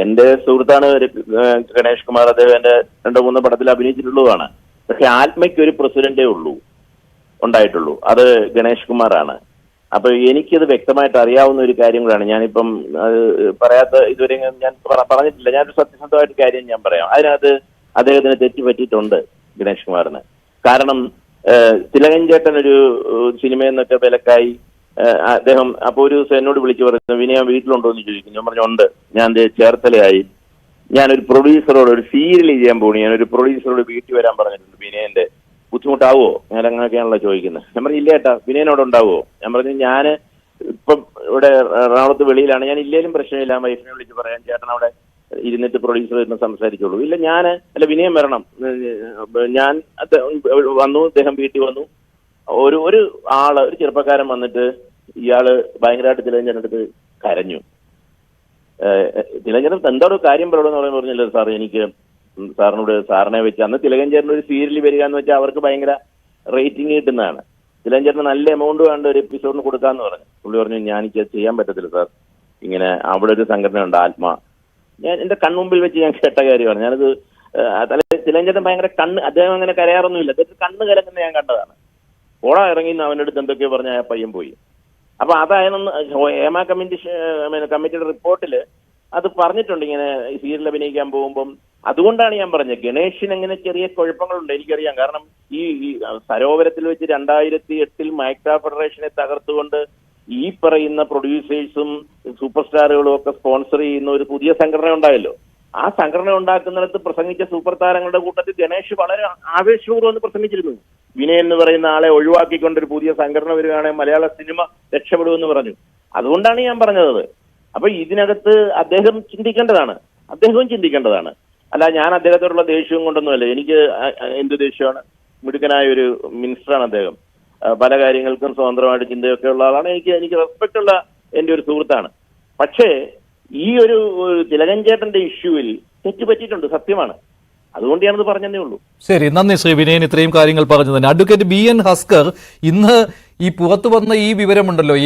എന്റെ സുഹൃത്താണ് ഗണേഷ് കുമാർ അദ്ദേഹം എന്റെ രണ്ടോ മൂന്നോ പടത്തിൽ അഭിനയിച്ചിട്ടുള്ളതാണ് പക്ഷെ ആത്മയ്ക്ക് ഒരു പ്രസിഡന്റേ ഉള്ളൂ ഉണ്ടായിട്ടുള്ളൂ. അത് ഗണേഷ് കുമാറാണ്. അപ്പൊ എനിക്കത് വ്യക്തമായിട്ട് അറിയാവുന്ന ഒരു കാര്യം കൂടാണ്. ഞാനിപ്പം അത് പറയാത്ത ഇതുവരെ ഞാൻ പറ- പറഞ്ഞിട്ടില്ല. ഞാനൊരു സത്യസന്ധമായിട്ട് കാര്യം ഞാൻ പറയാം. അതിനകത്ത് അദ്ദേഹത്തിന് തെറ്റ് പറ്റിയിട്ടുണ്ട് ഗണേഷ് കുമാറിന്. കാരണം തിലകൻ ചേട്ടൻ ഒരു സിനിമയെന്നൊക്കെ വിലക്കായി അദ്ദേഹം അപ്പോൾ ഒരു ദിവസം എന്നോട് വിളിച്ചു പറഞ്ഞു വിനയ വീട്ടിലുണ്ടോ? എന്ന് ചോദിക്കും ഞാൻ പറഞ്ഞു ഉണ്ട്. ഞാൻ ചേർത്തലയായി. ഞാനൊരു പ്രൊഡ്യൂസറോട് ഒരു സീരിയൽ ചെയ്യാൻ പോണി. ഒരു പ്രൊഡ്യൂസറോട് വീട്ടിൽ വരാൻ പറഞ്ഞിട്ടുണ്ട്. വിനയന്റെ ബുദ്ധിമുട്ടാവോ? ഞാൻ അങ്ങനെയൊക്കെയാണല്ലോ ചോദിക്കുന്നത്. ഞാൻ പറഞ്ഞു ഇല്ല ഏട്ടാ വിനയനോട് ഉണ്ടാവോ ഞാൻ പറഞ്ഞു ഞാൻ ഇപ്പം ഇവിടെ എറണാകുളത്ത് വെളിയിലാണ്. ഞാൻ ഇല്ലേലും പ്രശ്നമില്ല. വൈഫിനെ വിളിച്ച് പറയാൻ ചേട്ടൻ അവിടെ ഇരുന്നിട്ട് പ്രൊഡ്യൂസർ ഇരുന്ന് സംസാരിച്ചോളൂ. ഇല്ല ഞാൻ അല്ല വിനയം വരണം. ഞാൻ വന്നു. അദ്ദേഹം വീട്ടിൽ വന്നു. ഒരു ഒരു ആൾ ഒരു ചെറുപ്പക്കാരൻ വന്നിട്ട് ഇയാൾ ഭയങ്കരമായിട്ട് അടുത്ത് കരഞ്ഞു. തിലഞ്ചനം എന്താണ് കാര്യം പറയണമെന്ന് പറയാൻ പറഞ്ഞില്ല സാർ? എനിക്ക് സാറിനോട് സാറിനെ വെച്ച് അന്ന് തിലകഞ്ചേരൻ ഒരു സീരിയൽ വരിക എന്ന് വെച്ചാൽ അവർക്ക് ഭയങ്കര റേറ്റിംഗ് കിട്ടുന്നതാണ്. തിലകഞ്ചേരന് നല്ല എമൗണ്ട് വേണ്ട ഒരു എപ്പിസോഡിന് കൊടുക്കാന്ന് പറഞ്ഞു. പുള്ളി പറഞ്ഞു ഞാൻ എനിക്ക് ചെയ്യാൻ പറ്റത്തില്ല സാർ. ഇങ്ങനെ അവിടെ ഒരു സംഘടന ഉണ്ട് ആത്മ. ഞാൻ എന്റെ കൺമുമ്പിൽ വെച്ച് ഞാൻ കേട്ട കാര്യമാണ്. ഞാനത് തല തിലകഞ്ചേരൻ ഭയങ്കര കണ്ണ് അദ്ദേഹം അങ്ങനെ കരയാറൊന്നുമില്ല. അദ്ദേഹത്തിന് കണ്ണ് കലക്കുന്ന ഞാൻ കണ്ടതാണ്. ഓടാ ഇറങ്ങി അവന്റെ അടുത്ത് എന്തൊക്കെയോ പറഞ്ഞ ആ പയ്യൻ പോയി. അപ്പൊ അതായിരുന്നു ഹേമ കമ്മിറ്റി കമ്മിറ്റിയുടെ റിപ്പോർട്ടിൽ അത് പറഞ്ഞിട്ടുണ്ട് ഇങ്ങനെ സീരിയൽ അഭിനയിക്കാൻ പോകുമ്പം. അതുകൊണ്ടാണ് ഞാൻ പറഞ്ഞത് ഗണേഷിന് അങ്ങനെ ചെറിയ കുഴപ്പങ്ങളുണ്ട് എനിക്കറിയാം. കാരണം ഈ സരോവരത്തിൽ വെച്ച് രണ്ടായിരത്തി എട്ടിൽ മൈക്രാ ഫെഡറേഷനെ തകർത്തുകൊണ്ട് ഈ പറയുന്ന പ്രൊഡ്യൂസേഴ്സും സൂപ്പർ സ്റ്റാറുകളും ഒക്കെ സ്പോൺസർ ചെയ്യുന്ന ഒരു പുതിയ സംഘടന ഉണ്ടായല്ലോ. ആ സംഘടന ഉണ്ടാക്കുന്നിടത്ത് പ്രസംഗിച്ച സൂപ്പർ താരങ്ങളുടെ കൂട്ടത്തിൽ ഗണേഷ് വളരെ ആവേശപൂർവം പ്രസംഗിച്ചിരുന്നു. വിനയ് എന്ന് പറയുന്ന ആളെ ഒഴിവാക്കിക്കൊണ്ട് ഒരു പുതിയ സംഘടന വരികയാണെങ്കിൽ മലയാള സിനിമ രക്ഷപ്പെടുമെന്ന് പറഞ്ഞു. അതുകൊണ്ടാണ് ഞാൻ പറഞ്ഞത്. അപ്പൊ ഇതിനകത്ത് അദ്ദേഹം ചിന്തിക്കേണ്ടതാണ്. അദ്ദേഹവും ചിന്തിക്കേണ്ടതാണ്. അല്ല ഞാൻ അദ്ദേഹത്തോടുള്ള ദേഷ്യവും കൊണ്ടൊന്നുമല്ല. എനിക്ക് എന്ത് ദേഷ്യമാണ്? മിടുക്കനായ ഒരു മിനിസ്റ്ററാണ് അദ്ദേഹം. പല കാര്യങ്ങൾക്കും സ്വതന്ത്രമായിട്ട് ചിന്തയൊക്കെ ഉള്ള ആളാണ്. എനിക്ക് എനിക്ക് റെസ്പെക്ട് ഉള്ള എന്റെ ഒരു സുഹൃത്താണ്. പക്ഷേ ഈ ഒരു ഒരു തിലകൻ ചേട്ടന്റെ ഇഷ്യൂവിൽ തെറ്റ് പറ്റിയിട്ടുണ്ട്. സത്യമാണ്. അതുകൊണ്ട് ഞാനത് പറഞ്ഞതേ ഉള്ളൂ. ശരി നന്ദി ശ്രീ വിനയൻ. ഇത്രയും കാര്യങ്ങൾ പറഞ്ഞു തന്നെ അഡ്വക്കേറ്റ് ബി എൻ ഹസ്കർ ഇന്ന് ഈ പുറത്തു വന്ന ഈ വിവരമുണ്ടല്ലോ